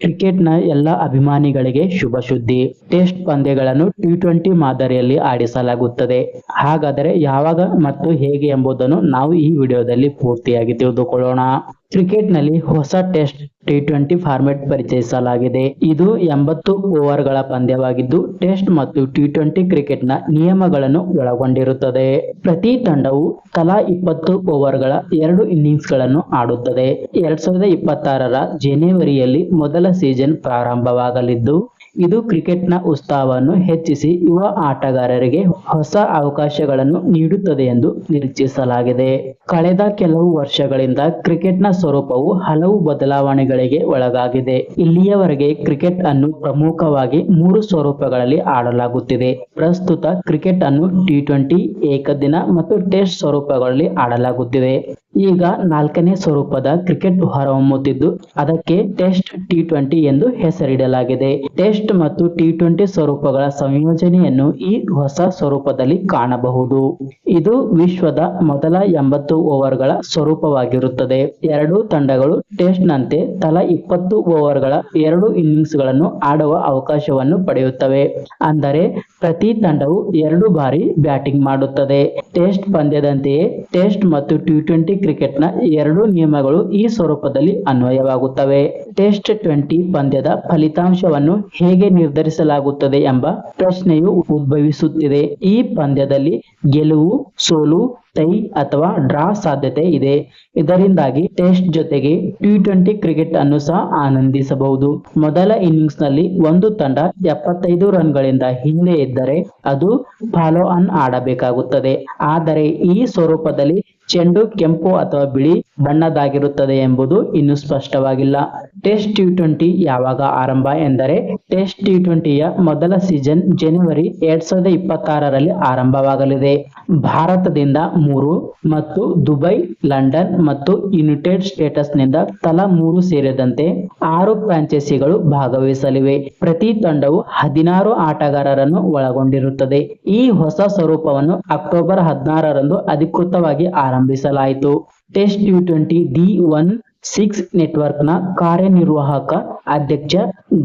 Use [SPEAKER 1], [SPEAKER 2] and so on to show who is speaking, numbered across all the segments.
[SPEAKER 1] ಕ್ರಿಕೆಟ್ನ ಎಲ್ಲ ಅಭಿಮಾನಿಗಳಿಗೆ ಶುಭ ಸುದ್ದಿ. ಟೆಸ್ಟ್ ಪಂದ್ಯಗಳನ್ನು ಟಿ ಟ್ವೆಂಟಿ ಮಾದರಿಯಲ್ಲಿ ಆಡಿಸಲಾಗುತ್ತದೆ. ಹಾಗಾದರೆ ಯಾವಾಗ ಮತ್ತು ಹೇಗೆ ಎಂಬುದನ್ನು ನಾವು ಈ ವಿಡಿಯೋದಲ್ಲಿ ಪೂರ್ತಿಯಾಗಿ ತಿಳಿದುಕೊಳ್ಳೋಣ. ಕ್ರಿಕೆಟ್ನಲ್ಲಿ ಹೊಸ ಟೆಸ್ಟ್ ಟಿ ಟ್ವೆಂಟಿ ಫಾರ್ಮೆಟ್ ಪರಿಚಯಿಸಲಾಗಿದೆ. ಇದು ಎಂಬತ್ತು ಓವರ್ಗಳ ಪಂದ್ಯವಾಗಿದ್ದು, ಟೆಸ್ಟ್ ಮತ್ತು ಟಿ ಟ್ವೆಂಟಿ ಕ್ರಿಕೆಟ್ನ ನಿಯಮಗಳನ್ನು ಒಳಗೊಂಡಿರುತ್ತದೆ. ಪ್ರತಿ ತಂಡವು ತಲಾ ಇಪ್ಪತ್ತು ಓವರ್ಗಳ ಎರಡು ಇನ್ನಿಂಗ್ಸ್ಗಳನ್ನು ಆಡುತ್ತದೆ. ಎರಡ್ ಸಾವಿರದ ಇಪ್ಪತ್ತಾರರ ಜನವರಿಯಲ್ಲಿ ಮೊದಲ ಸೀಸನ್ ಪ್ರಾರಂಭವಾಗಲಿದ್ದು ಇದು ಕ್ರಿಕೆಟ್ನ ಉತ್ಸಾಹವನ್ನು ಹೆಚ್ಚಿಸಿ ಯುವ ಆಟಗಾರರಿಗೆ ಹೊಸ ಅವಕಾಶಗಳನ್ನು ನೀಡುತ್ತದೆ ಎಂದು ನಿರೀಕ್ಷಿಸಲಾಗಿದೆ. ಕಳೆದ ಕೆಲವು ವರ್ಷಗಳಿಂದ ಕ್ರಿಕೆಟ್ನ ಸ್ವರೂಪವು ಹಲವು ಬದಲಾವಣೆಗಳಿಗೆ ಒಳಗಾಗಿದೆ. ಇಲ್ಲಿಯವರೆಗೆ ಕ್ರಿಕೆಟ್ ಅನ್ನು ಪ್ರಮುಖವಾಗಿ ಮೂರು ಸ್ವರೂಪಗಳಲ್ಲಿ ಆಡಲಾಗುತ್ತಿದೆ. ಪ್ರಸ್ತುತ ಕ್ರಿಕೆಟ್ ಅನ್ನು ಟಿ ಟ್ವೆಂಟಿ, ಏಕದಿನ ಮತ್ತು ಟೆಸ್ಟ್ ಸ್ವರೂಪಗಳಲ್ಲಿ ಆಡಲಾಗುತ್ತಿದೆ. ಈಗ ನಾಲ್ಕನೇ ಸ್ವರೂಪದ ಕ್ರಿಕೆಟ್ ಹೊರಹೊಮ್ಮುತ್ತಿದ್ದು ಅದಕ್ಕೆ ಟೆಸ್ಟ್ ಟಿ ಟ್ವೆಂಟಿ ಎಂದು ಹೆಸರಿಡಲಾಗಿದೆ. ಟೆಸ್ಟ್ ಮತ್ತು ಟಿ ಟ್ವೆಂಟಿ ಸ್ವರೂಪಗಳ ಸಂಯೋಜನೆಯನ್ನು ಈ ಹೊಸ ಸ್ವರೂಪದಲ್ಲಿ ಕಾಣಬಹುದು. ಇದು ವಿಶ್ವದ ಮೊದಲ ಎಂಬತ್ತು ಓವರ್ಗಳ ಸ್ವರೂಪವಾಗಿರುತ್ತದೆ. ಎರಡೂ ತಂಡಗಳು ಟೆಸ್ಟ್ ನಂತೆ ತಲಾ ಇಪ್ಪತ್ತು ಓವರ್ಗಳ ಎರಡು ಇನ್ನಿಂಗ್ಸ್ಗಳನ್ನು ಆಡುವ ಅವಕಾಶವನ್ನು ಪಡೆಯುತ್ತವೆ. ಅಂದರೆ ಪ್ರತಿ ತಂಡವು ಎರಡು ಬಾರಿ ಬ್ಯಾಟಿಂಗ್ ಮಾಡುತ್ತದೆ. ಟೆಸ್ಟ್ ಪಂದ್ಯದಂತೆಯೇ ಟೆಸ್ಟ್ ಮತ್ತು ಟಿ ಟ್ವೆಂಟಿ ಕ್ರಿಕೆಟ್ನ ಎರಡು ನಿಯಮಗಳು ಈ ಸ್ವರೂಪದಲ್ಲಿ ಅನ್ವಯವಾಗುತ್ತವೆ. ಟೆಸ್ಟ್ ಟ್ವೆಂಟಿ ಪಂದ್ಯದ ಫಲಿತಾಂಶವನ್ನು ಹೇಗೆ ನಿರ್ಧರಿಸಲಾಗುತ್ತದೆ ಎಂಬ ಪ್ರಶ್ನೆಯು ಉದ್ಭವಿಸುತ್ತಿದೆ. ಈ ಪಂದ್ಯದಲ್ಲಿ ಗೆಲುವು, ಸೋಲು, ಟೈ ಅಥವಾ ಡ್ರಾ ಸಾಧ್ಯತೆ ಇದೆ. ಇದರಿಂದಾಗಿ ಟೆಸ್ಟ್ ಜೊತೆಗೆ ಟಿ ಟ್ವೆಂಟಿ ಕ್ರಿಕೆಟ್ ಅನ್ನು ಸಹ ಆನಂದಿಸಬಹುದು. ಮೊದಲ ಇನ್ನಿಂಗ್ಸ್ನಲ್ಲಿ ಒಂದು ತಂಡ ಎಪ್ಪತ್ತೈದು ರನ್ ಗಳಿಂದ ಹಿಂದೆ ಇದ್ದರೆ ಅದು ಫಾಲೋ ಆನ್ ಆಡಬೇಕಾಗುತ್ತದೆ. ಆದರೆ ಈ ಸ್ವರೂಪದಲ್ಲಿ ಚೆಂಡು, ಕೆಂಪು ಅಥವಾ ಬಿಳಿ ಬಣ್ಣದಾಗಿರುತ್ತದೆ ಎಂಬುದು ಇನ್ನು ಸ್ಪಷ್ಟವಾಗಿಲ್ಲ. ಟೆಸ್ಟ್ ಟಿ ಟ್ವೆಂಟಿ ಯಾವಾಗ ಆರಂಭ ಎಂದರೆ ಟೆಸ್ಟ್ ಟಿ ಟ್ವೆಂಟಿಯ ಮೊದಲ ಸೀಸನ್ ಜನವರಿ ಎರಡ್ ಸಾವಿರದ ಇಪ್ಪತ್ತಾರರಲ್ಲಿ ಆರಂಭವಾಗಲಿದೆ. ಭಾರತದಿಂದ ಮೂರು ಮತ್ತು ದುಬೈ, ಲಂಡನ್ ಮತ್ತು ಯುನೈಟೆಡ್ ಸ್ಟೇಟಸ್ನಿಂದ ತಲಾ ಮೂರು ಸೇರಿದಂತೆ ಆರು ಫ್ರಾಂಚೈಸಿಗಳು ಭಾಗವಹಿಸಲಿವೆ. ಪ್ರತಿ ತಂಡವು ಹದಿನಾರು ಆಟಗಾರರನ್ನು ಒಳಗೊಂಡಿರುತ್ತದೆ. ಈ ಹೊಸ ಸ್ವರೂಪವನ್ನು ಅಕ್ಟೋಬರ್ ಹದಿನಾರರಂದು ಅಧಿಕೃತವಾಗಿ ಆರಂಭಿಸಲಾಯಿತು test T twenty D one six ನೆಟ್ವರ್ಕ್ನ ಕಾರ್ಯನಿರ್ವಾಹಕ ಅಧ್ಯಕ್ಷ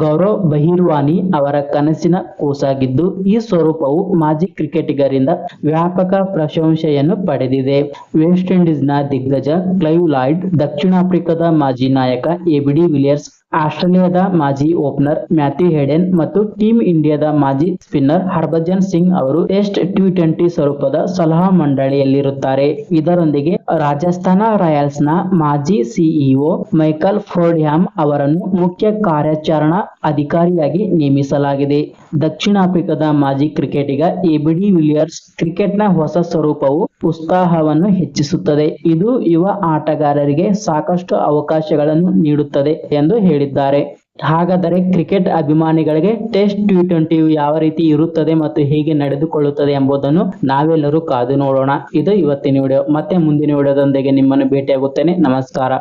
[SPEAKER 1] ಗೌರವ್ ಬಹಿರ್ವಾನಿ ಅವರ ಕನಸಿನ ಕೂಸಾಗಿದ್ದು, ಈ ಸ್ವರೂಪವು ಮಾಜಿ ಕ್ರಿಕೆಟಿಗರಿಂದ ವ್ಯಾಪಕ ಪ್ರಶಂಸೆಯನ್ನು ಪಡೆದಿದೆ. ವೆಸ್ಟ್ ಇಂಡೀಸ್ನ ದಿಗ್ಗಜ ಕ್ಲೈವ್ ಲಾಯ್ಡ್, ದಕ್ಷಿಣ ಆಫ್ರಿಕಾದ ಮಾಜಿ ನಾಯಕ ಎಬಿಡಿ ವಿಲಿಯರ್ಸ್, ಆಸ್ಟ್ರೇಲಿಯಾದ ಮಾಜಿ ಓಪನರ್ ಮ್ಯಾಥ್ಯೂ ಹೆಡೆನ್ ಮತ್ತು ಟೀಮ್ ಇಂಡಿಯಾದ ಮಾಜಿ ಸ್ಪಿನ್ನರ್ ಹರ್ಭಜನ್ ಸಿಂಗ್ ಅವರು ಟೆಸ್ಟ್ ಟಿ ಟ್ವೆಂಟಿ ಸ್ವರೂಪದ ಸಲಹಾ ಮಂಡಳಿಯಲ್ಲಿರುತ್ತಾರೆ. ಇದರೊಂದಿಗೆ ರಾಜಸ್ಥಾನ ರಾಯಲ್ಸ್ನ ಮಾಜಿ ಸಿಇಒ ಮೈಕಲ್ ಫೋರ್ಡ್ಹ್ಯಾಮ್ ಅವರನ್ನು ಮುಖ್ಯ ಕಾರ್ಯಾಚರಣಾ ಅಧಿಕಾರಿಯಾಗಿ ನೇಮಿಸಲಾಗಿದೆ. ದಕ್ಷಿಣ ಆಫ್ರಿಕಾದ ಮಾಜಿ ಕ್ರಿಕೆಟಿಗ ಎಬಿಡಿ ವಿಲಿಯರ್ಸ್ ಕ್ರಿಕೆಟ್ನ ಹೊಸ ಸ್ವರೂಪವು ಉತ್ಸಾಹವನ್ನು ಹೆಚ್ಚಿಸುತ್ತದೆ. ಇದು ಯುವ ಆಟಗಾರರಿಗೆ ಸಾಕಷ್ಟು ಅವಕಾಶಗಳನ್ನು ನೀಡುತ್ತದೆ ಎಂದು ಹೇಳಿದ್ದಾರೆ. ಹಾಗಾದರೆ ಕ್ರಿಕೆಟ್ ಅಭಿಮಾನಿಗಳಿಗೆ ಟೆಸ್ಟ್ ಟಿ ಟ್ವೆಂಟಿಯು ಯಾವ ರೀತಿ ಇರುತ್ತದೆ ಮತ್ತು ಹೇಗೆ ನಡೆದುಕೊಳ್ಳುತ್ತದೆ ಎಂಬುದನ್ನು ನಾವೆಲ್ಲರೂ ಕಾದು ನೋಡೋಣ. ಇದು ಇವತ್ತಿನ ವಿಡಿಯೋ. ಮತ್ತೆ ಮುಂದಿನ ವಿಡಿಯೋದೊಂದಿಗೆ ನಿಮ್ಮನ್ನು ಭೇಟಿಯಾಗುತ್ತೇನೆ. ನಮಸ್ಕಾರ.